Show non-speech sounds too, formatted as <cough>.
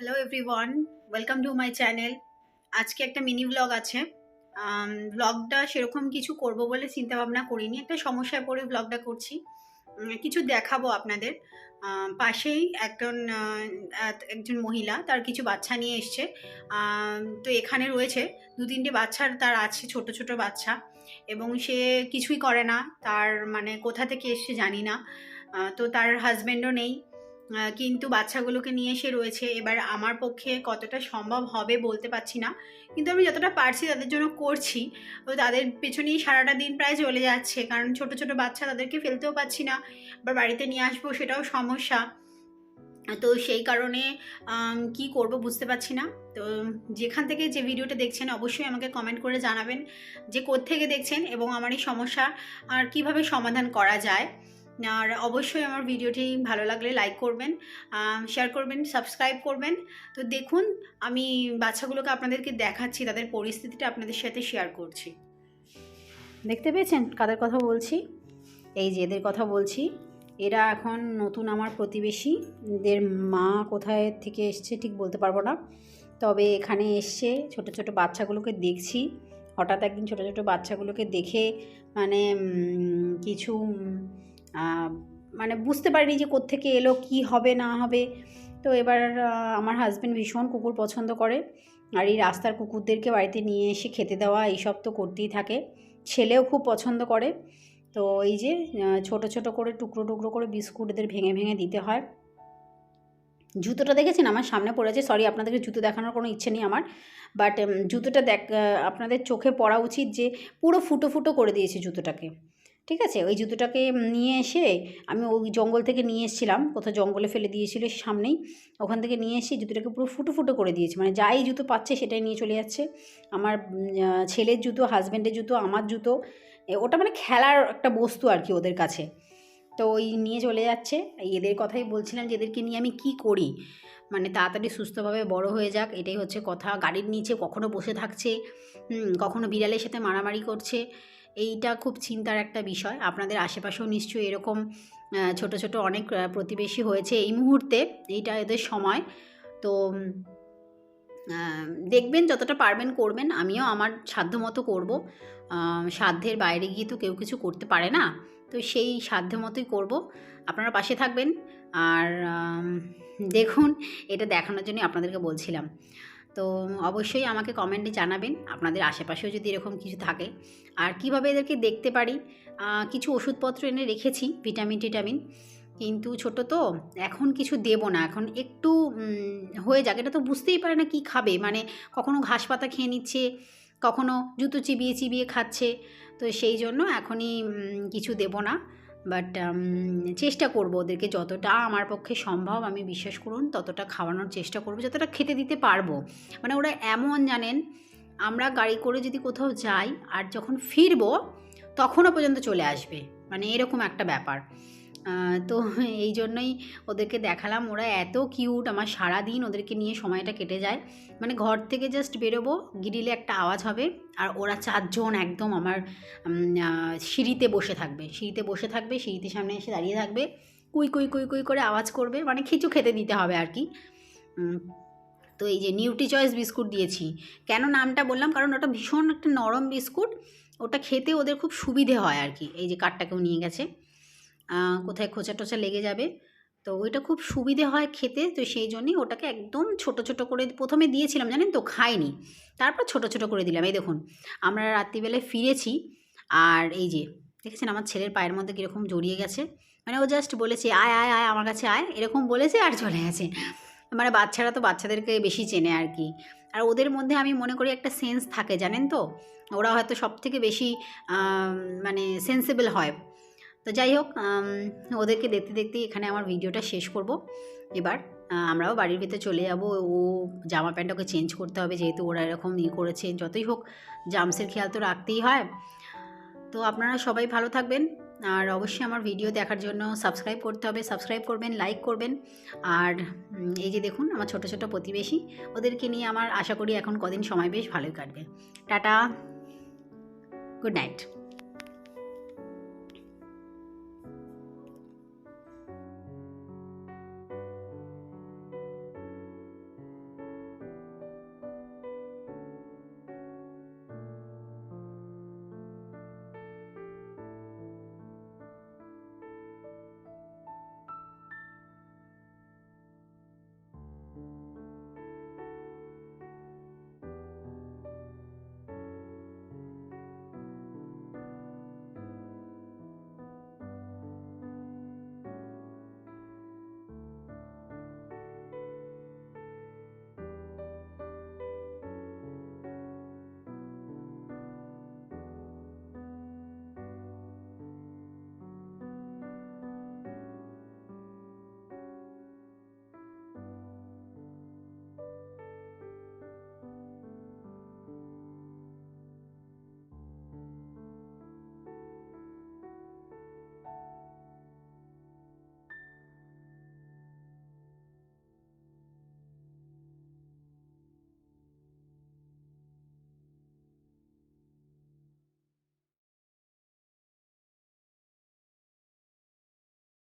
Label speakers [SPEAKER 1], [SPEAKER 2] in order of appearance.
[SPEAKER 1] Hello everyone welcome to my channel আজকে একটা mini blog আছে। ব্লগটা সেরকম কিছু করব বলে চিন্তা ভাবনা করিনি। একটা সমস্যায় পড়ে ব্লগটা করছি। কিছু দেখাবো আপনাদের। পাশেই একজন এক- একজন মহিলা, তার কিছু বাচ্চা নিয়ে এসছে। তো এখানে রয়েছে। দু তিনটে বাচ্চার তার আছে, ছোট ছোট বাচ্চা। এবং সে কিছুই করে না। তার মানে কোথা থেকে এসছে জানি না। তো তার হাজব্যান্ডও নেই। কিন্তু বাচ্চাগুলোকে নিয়ে এসে রয়েছে। এবার আমার পক্ষে কতটা সম্ভব হবে বলতে পারছি না। কিন্তু আমি যতটা পারছি তাদের জন্য করছি। তো তাদের পেছনেই সারাটা দিন প্রায় চলে যাচ্ছে। কারণ ছোট ছোট বাচ্চা তাদেরকে ফেলতেও পাচ্ছি না। আবার বাড়িতে নিয়ে আসব সেটাও সমস্যা। তো সেই কারণে কি করব বুঝতে পারছি না। তো যেখান থেকে যে ভিডিওটা দেখছেন অবশ্যই আমাকে কমেন্ট করে জানাবেন যে থেকে দেখছেন এবং আমার এই সমস্যা আর কীভাবে সমাধান করা যায়। আর অবশ্যই আমার ভিডিওটি ভালো লাগলে লাইক করবেন শেয়ার করবেন সাবস্ক্রাইব করবেন। তো দেখুন, আমি বাচ্চাগুলোকে আপনাদেরকে দেখাচ্ছি, তাদের পরিস্থিতিটা আপনাদের সাথে শেয়ার করছি। দেখতে পেয়েছেন কাদের কথা বলছি? এই যে এদের কথা বলছি। এরা এখন নতুন আমার প্রতিবেশী। এদের মা কোথায় থেকে এসছে ঠিক বলতে পারব না। তবে এখানে এসছে ছোট ছোট বাচ্চাগুলোকে দেখছি। হঠাৎ একদিন ছোট ছোট বাচ্চাগুলোকে দেখে মানে কিছু মানে বুঝতে পারিনি যে কোত্থেকে এলো, কি হবে, না হবে। তো এবার আমার হাজব্যান্ড ভীষণ কুকুর পছন্দ করে। আর এই রাস্তার কুকুরদেরকে বাড়িতে নিয়ে এসে খেতে দেওয়া, এইসব তো করতেই থাকে। ছেলেও খুব পছন্দ করে। তো এই যে ছোট ছোট করে, টুকরো টুকরো করে বিস্কুট এদের ভেঙে ভেঙে দিতে হয়। জুতোটা দেখেছেন? আমার সামনে পড়েছে। সরি আপনাদেরকে জুতো দেখানোর কোনো ইচ্ছে নেই আমার। বাট জুতোটা দেখ আপনাদের চোখে পড়া উচিত যে, পুরো ফুটো ফুটো করে দিয়েছে জুতোটাকে। ঠিক আছে? ওই জুতোটাকে নিয়ে এসে আমি ওই জঙ্গল থেকে নিয়ে এসেছিলাম। কোথাও জঙ্গলে ফেলে দিয়েছিল সামনেই। ওখান থেকে নিয়ে এসে জুতোটাকে পুরো ফুটো ফুটো করে দিয়েছে। মানে যাই জুতো পাচ্ছে সেটাই নিয়ে চলে যাচ্ছে। আমার ছেলের জুতো, হাজব্যান্ডের জুতো, আমার জুতো ওটা মানে খেলার একটা বস্তু আর কি ওদের কাছে। তো ওই নিয়ে চলে যাচ্ছে। এদের কথাই বলছিলাম যে এদেরকে নিয়ে আমি কি করি? মানে তাড়াতাড়ি সুস্থভাবে বড় হয়ে যাক, এটাই হচ্ছে কথা। গাড়ির নিচে কখনো বসে থাকছে কখনো বিড়ালের সাথে মারামারি করছে। এইটা খুব চিন্তার একটা বিষয়। আপনাদের আশেপাশেও নিশ্চয়ই এরকম ছোট ছোট অনেক প্রতিবেশী হয়েছে এই মুহূর্তে। এইটা এদের সময়। তো দেখবেন যতটা পারবেন করবেন। আমিও আমার সাধ্য মতো করব। সাধ্যের বাইরে গিয়ে তো কেউ কিছু করতে পারে না। তো সেই সাধ্য মতোই করব। আপনারা পাশে থাকবেন। আর দেখুন, এটা দেখানোর জন্য আপনাদেরকে বলছিলাম। তো অবশ্যই আমাকে কমেন্টে জানাবেন। আপনাদের আশেপাশেও যদি এরকম কিছু থাকে। আর কীভাবে এদেরকে দেখতে পারি? কিছু ওষুধপত্র এনে রেখেছি ভিটামিন টিটামিন কিন্তু ছোট তো, এখন কিছু দেবো না। এখন একটু হয়ে যাক। এটা তো বুঝতেই পারে না কি খাবে। মানে কখনো ঘাস পাতা খেয়ে নিচ্ছে, কখনো জুতো চিবিয়ে চিবিয়ে খাচ্ছে। তো সেই জন্য এখনই কিছু দেব না। বাট চেষ্টা করব ওদেরকে যতটা আমার পক্ষে সম্ভব আমি বিশ্বাস করুন ততটা খাওয়ানোর চেষ্টা করব, যতটা খেতে দিতে পারব। মানে ওরা এমন জানেন, আমরা গাড়ি করে যদি কোথাও যাই আর যখন ফিরবো তখনও পর্যন্ত চলে আসবে। মানে এরকম একটা ব্যাপার। তো <laughs> এই জন্যই ওদেরকে দেখালাম। ওরা এত কিউট, আমার সারা দিন ওদেরকে নিয়ে সময়টা কেটে যায়। মানে ঘর থেকে জাস্ট বেরোবো, গিরিলে একটা আওয়াজ হবে, আর ওরা চারজন একদম আমার সিঁড়িতে বসে থাকবে। সিঁড়িতে বসে থাকবে, সিঁড়িতে সামনে এসে দাঁড়িয়ে থাকবে, কুই কুই কুই কুই করে আওয়াজ করবে মানে খিচু খেতে দিতে হবে আর কি। তো এই যে নিউট্রি চয়েস বিস্কুট দিয়েছি। কেন নামটা বললাম? কারণ ওটা ভীষণ একটা নরম বিস্কুট, ওটা খেতে ওদের খুব সুবিধে হয় আর কি। এই যে কাঠটাকেও নিয়ে গেছে। কোথায় খোঁচা টোচা লেগে যাবে। তো ওইটা খুব সুবিধে হয় খেতে, তো সেই জন্যই ওটাকে একদম ছোট ছোট করে প্রথমে দিয়েছিলাম জানেন তো, খাইনি। তারপর ছোট ছোট করে দিলাম। এই দেখুন, আমরা রাত্রিবেলায় ফিরেছি আর এই যে, দেখেছেন আমার ছেলের পায়ের মধ্যে কীরকম জড়িয়ে গেছে? মানে ও জাস্ট বলেছে, আয় আয় আয়, আমার কাছে আয়। এরকম বলেছে আর চলে গেছে। মানে বাচ্চারা তো বাচ্চাদেরকে বেশি চেনে আর কি। আর ওদের মধ্যে আমি মনে করি একটা সেন্স থাকে জানেন তো? ওরা হয়তো সব থেকে বেশি মানে সেন্সিবল হয়। তো যাই হোক ওদেরকে দেখতে দেখতে এখানে আমার ভিডিওটা শেষ করব। এবার আমরাও বাড়ির ভিতরে চলে যাব। ও জামা প্যান্ট ওকে চেঞ্জ করতে হবে, যেহেতু ওরা এরকম ইয়ে করেছে, যতই হোক জামসের খেয়াল তো রাখতেই হয়। তো আপনারা সবাই ভালো থাকবেন, আর অবশ্যই আমার ভিডিও দেখার জন্য সাবস্ক্রাইব করতে হবে, সাবস্ক্রাইব করবেন, লাইক করবেন। আর এই যে দেখুন, আমার ছোট ছোট প্রতিবেশী, ওদেরকে নিয়ে আমার আশা করি এখন কদিন সময় বেশ ভালোই কাটবে। Tata, good night.